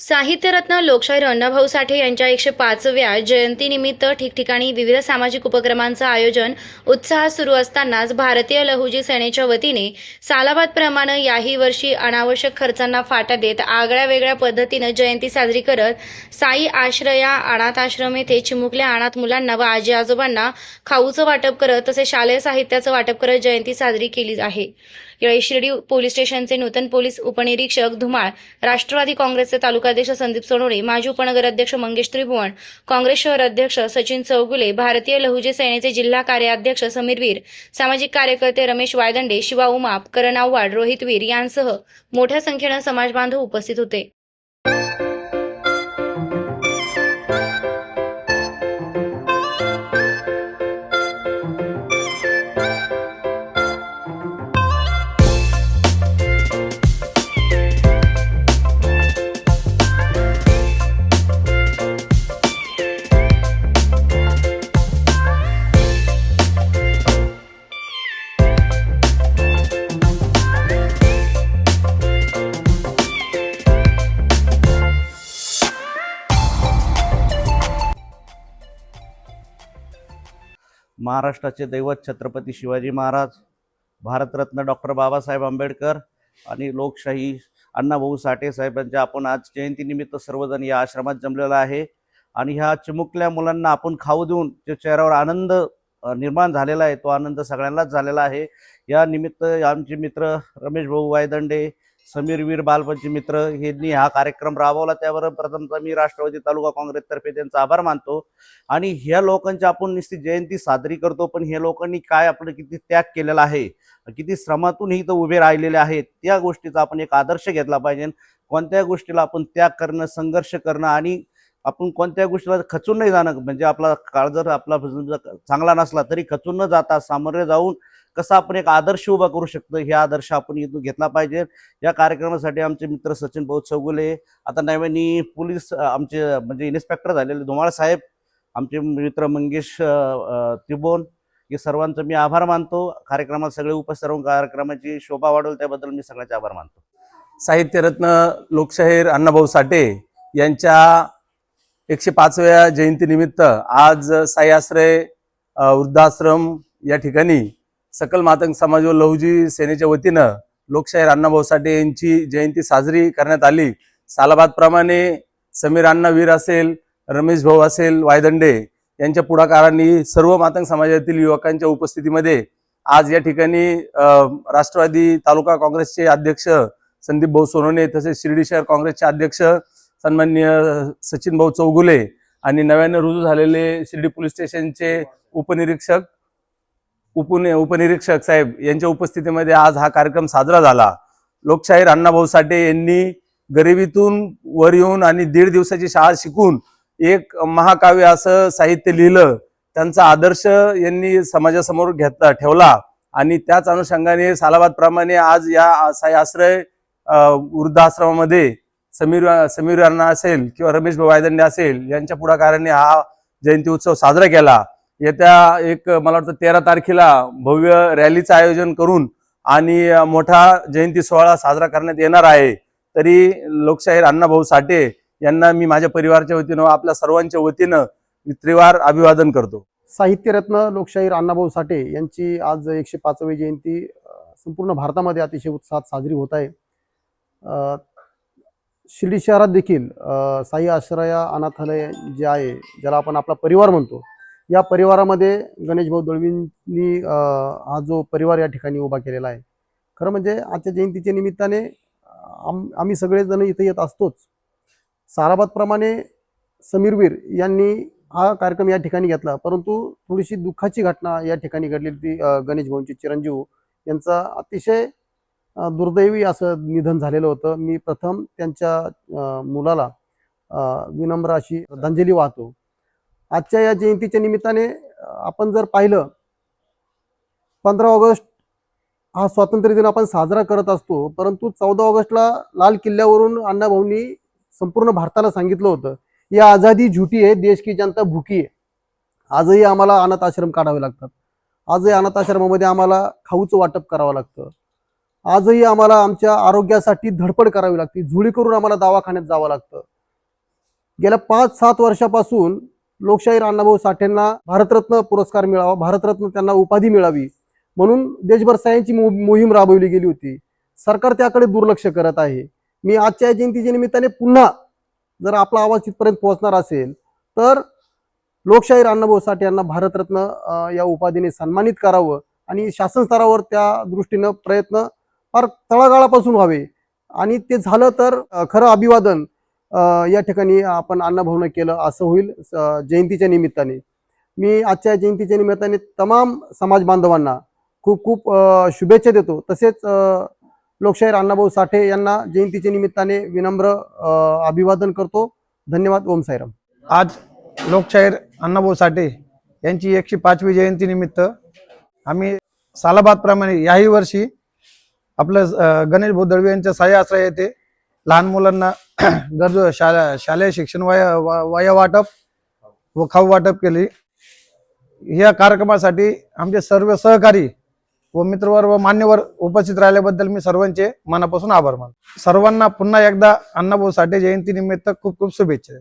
साहित्यरत्न लोकशाहीर अण्णाभाऊ साठे यांच्या एकशे पाचव्या जयंतीनिमित्त ठिकठिकाणी विविध सामाजिक उपक्रमांचं आयोजन उत्साहात सुरू असतानाच भारतीय लहुजी सेनेच्या वतीने सालाबादप्रमाणे याही वर्षी अनावश्यक खर्चांना फाटा देत आगळ्या वेगळ्या पद्धतीनं जयंती साजरी करत साई आश्रया अनाथ आश्रम येथे चिमुकल्या अनाथ मुलांना व आजी आजोबांना खाऊचं वाटप करत तसेच शालेय साहित्याचं वाटप करत जयंती साजरी केली आहे. यावेळी शिर्डी पोलीस स्टेशनचे नूतन पोलीस उपनिरीक्षक धुमाळ राष्ट्रवादी काँग्रेसचे तालुका तालुकाध्यक्ष संदीप सोनवणे माजी उपनगराध्यक्ष मंगेश त्रिभुवन काँग्रेस शहर अध्यक्ष सचिन चौगुले भारतीय लहुजे सेनेचे जिल्हा कार्याध्यक्ष समीर वीर सामाजिक कार्यकर्ते रमेश वायदंडे शिवा उमाप करण आव्हाड रोहित वीर यांसह मोठ्या संख्येनं समाजबांधव उपस्थित होते. महाराष्ट्राचे दैवत छत्रपती शिवाजी महाराज भारतरत्न डॉक्टर बाबासाहेब आंबेडकर आणि लोकशाही अण्णाभाऊ साठे साहेबांच्या आपण आज जयंतीनिमित्त सर्वजण या आश्रमात जमलेला आहे. आणि ह्या चिमुकल्या मुलांना आपण खाऊ देऊन जे चेहऱ्यावर आनंद निर्माण झालेला आहे तो आनंद सगळ्यांनाच झालेला आहे. या निमित्त आमचे मित्र रमेश भाऊ वायदंडे समीर वीर बालपंची मित्र यांनी हा कार्यक्रम राबवला. त्यावर प्रथमतः मी राष्ट्रवादी तालुका काँग्रेसतर्फे त्यांचा आभार मानतो. आणि ह्या लोकांची आपण निश्चित जयंती साजरी करतो पण ह्या लोकांनी काय आपलं किती त्याग केलेला आहे? किती श्रमातून इथं उभे राहिलेले आहेत? त्या गोष्टीचा आपण एक आदर्श घेतला पाहिजे. कोणत्या गोष्टीला आपण त्याग करणं संघर्ष करणं आणि आपण कोणत्या गोष्टीला खचून नाही जाणं म्हणजे आपला काळ जर आपला चांगला नसला तरी खचून न जाता सामोरे जाऊन कसा आपण एक आदर्श उभा करू शकतो हे आदर्श आपण इथून घेतला पाहिजे. या कार्यक्रमासाठी आमचे मित्र सचिन भाऊ चौगुले आता नव्याने पोलीस आमचे म्हणजे इन्स्पेक्टर झालेले धुमाळ साहेब आमचे मित्र मंगेश तिबोन हे सर्वांचं मी आभार मानतो. कार्यक्रमात सगळे उपस्थित राहून कार्यक्रमाची शोभा वाढवली त्याबद्दल मी सगळ्यांचे आभार मानतो. साहित्यरत्न लोकशाहीर अण्णाभाऊ साठे यांच्या एकशे पाचव्या जयंतीनिमित्त आज साई आश्रय वृद्धाश्रम या ठिकाणी सकल मातंग समाज व लहुजी सेनेच्या वतीनं लोकशाहीर अण्णाभाऊ साठे यांची जयंती साजरी करण्यात आली. सालाबादप्रमाणे समीर अण्णा वीर असेल रमेश भाऊ असेल वायदंडे यांच्या पुढाकारांनी सर्व मातंग समाजातील युवकांच्या उपस्थितीमध्ये आज या ठिकाणी राष्ट्रवादी तालुका काँग्रेसचे अध्यक्ष संदीप भाऊ सोनवणे तसेच शिर्डी शहर काँग्रेसचे अध्यक्ष सन्माननीय सचिन भाऊ चौगुले आणि नव्याने रुजू झालेले शिर्डी पोलीस स्टेशनचे उपनिरीक्षक उपनि उपनिरीक्षक साहेब यांच्या उपस्थितीमध्ये आज हा कार्यक्रम साजरा झाला. लोकशाहीर अण्णाभाऊ साठे यांनी गरिबीतून वर येऊन आणि दीड दिवसाची शाळा शिकून एक महाकाव्य असं साहित्य लिहिलं. त्यांचा आदर्श यांनी समाजासमोर घेतला ठेवला. आणि त्याच अनुषंगाने सालाबादप्रमाणे आज या साई आश्रय वृद्धाश्रमामध्ये समीर समीर अण्णा असेल किंवा रमेश भाऊ वायदंडे असेल यांच्या पुढाकाराने हा जयंती उत्सव साजरा केला. येत्या एक मला वाटतं तेरा तारखेला भव्य रॅलीचं आयोजन करून आणि मोठा जयंती सोहळा साजरा करण्यात येणार आहे. तरी लोकशाहीर अण्णाभाऊ साठे यांना मी माझ्या परिवाराच्या वतीनं आपल्या सर्वांच्या वतीनं मी त्रिवार अभिवादन करतो. साहित्यरत्न लोकशाहीर अण्णाभाऊ साठे यांची आज एकशे पाचवी जयंती संपूर्ण भारतामध्ये अतिशय उत्साहात साजरी होत आहे. शिर्डी शहरात देखील साई आश्रया अनाथालय जे आहे ज्याला आपण आपला परिवार म्हणतो या परिवारामध्ये गणेश भाऊ दळवींनी हा जो परिवार या ठिकाणी उभा केलेला आहे. खरं म्हणजे आजच्या जयंतीच्या निमित्ताने आम आम्ही सगळेजण इथे येत असतोच. साराबादप्रमाणे समीरवीर यांनी हा कार्यक्रम या ठिकाणी घेतला. परंतु थोडीशी दुःखाची घटना या ठिकाणी घडलेली ती अ, गणेश भाऊंचे चिरंजीव यांचा अतिशय दुर्दैवी असं निधन झालेलं होतं. मी प्रथम त्यांच्या मुलाला विनम्र अशी श्रद्धांजली वाहतो. आजच्या या जयंतीच्या निमित्ताने आपण जर पाहिलं पंधरा ऑगस्ट हा स्वातंत्र्य दिन आपण साजरा करत असतो परंतु चौदा ऑगस्टला लाल किल्ल्यावरून अण्णाभाऊंनी संपूर्ण भारताला सांगितलं होतं या आझादी झुटी आहे देश की जनता भुकी आहे. आजही आम्हाला अनाथ आश्रम काढावे लागतात. आजही अनाथ आश्रमामध्ये आम्हाला खाऊचं वाटप करावं लागतं. आजही आम्हाला आमच्या आरोग्यासाठी धडपड करावी लागते. झुळी करून आम्हाला दवाखान्यात जावं लागतं. गेल्या पाच सात वर्षापासून लोकशाहीर अण्णाभाऊ साठेंना भारतरत्न पुरस्कार मिळावा भारतरत्न त्यांना उपाधी मिळावी म्हणून देशभर सह्यांची मोहीम राबवली गेली होती. सरकार त्याकडे दुर्लक्ष करत आहे. मी आजच्या जयंतीच्या निमित्ताने पुन्हा जर आपला आवाज तिथपर्यंत पोहोचणार असेल तर लोकशाहीर अण्णाभाऊ साठे यांना भारतरत्न या उपाधीने सन्मानित करावं आणि शासन स्तरावर त्या दृष्टीनं प्रयत्न फार तळागाळापासून व्हावे. आणि ते झालं तर खरं अभिवादन या ठिकाणी आपण अण्णाभाऊनं केलं असं होईल जयंतीच्या निमित्ताने. मी आजच्या जयंतीच्या निमित्ताने तमाम समाज बांधवांना खूप खूप शुभेच्छा देतो. तसेच लोकशाहीर अण्णाभाऊ साठे यांना जयंतीच्या निमित्ताने विनम्र अभिवादन करतो. धन्यवाद. ओम साईराम. आज लोकशाहीर अण्णाभाऊ साठे यांची एकशे पाचवी जयंती निमित्त आम्ही सालाबादप्रमाणे याही वर्षी आपलं गणेश भाऊ यांच्या साई आश्रय येथे लहान मुलांना गरजू शाळा शालेय शिक्षण वय व- वय वाटप व खाऊ वाटप केली. या कार्यक्रमासाठी आमचे सर्व सहकारी व मित्रवर व मान्यवर उपस्थित राहिल्याबद्दल मी सर्वांचे मनापासून आभार मानतो. सर्वांना पुन्हा एकदा अण्णाभाऊ साठे जयंती निमित्त खूप खूप शुभेच्छा.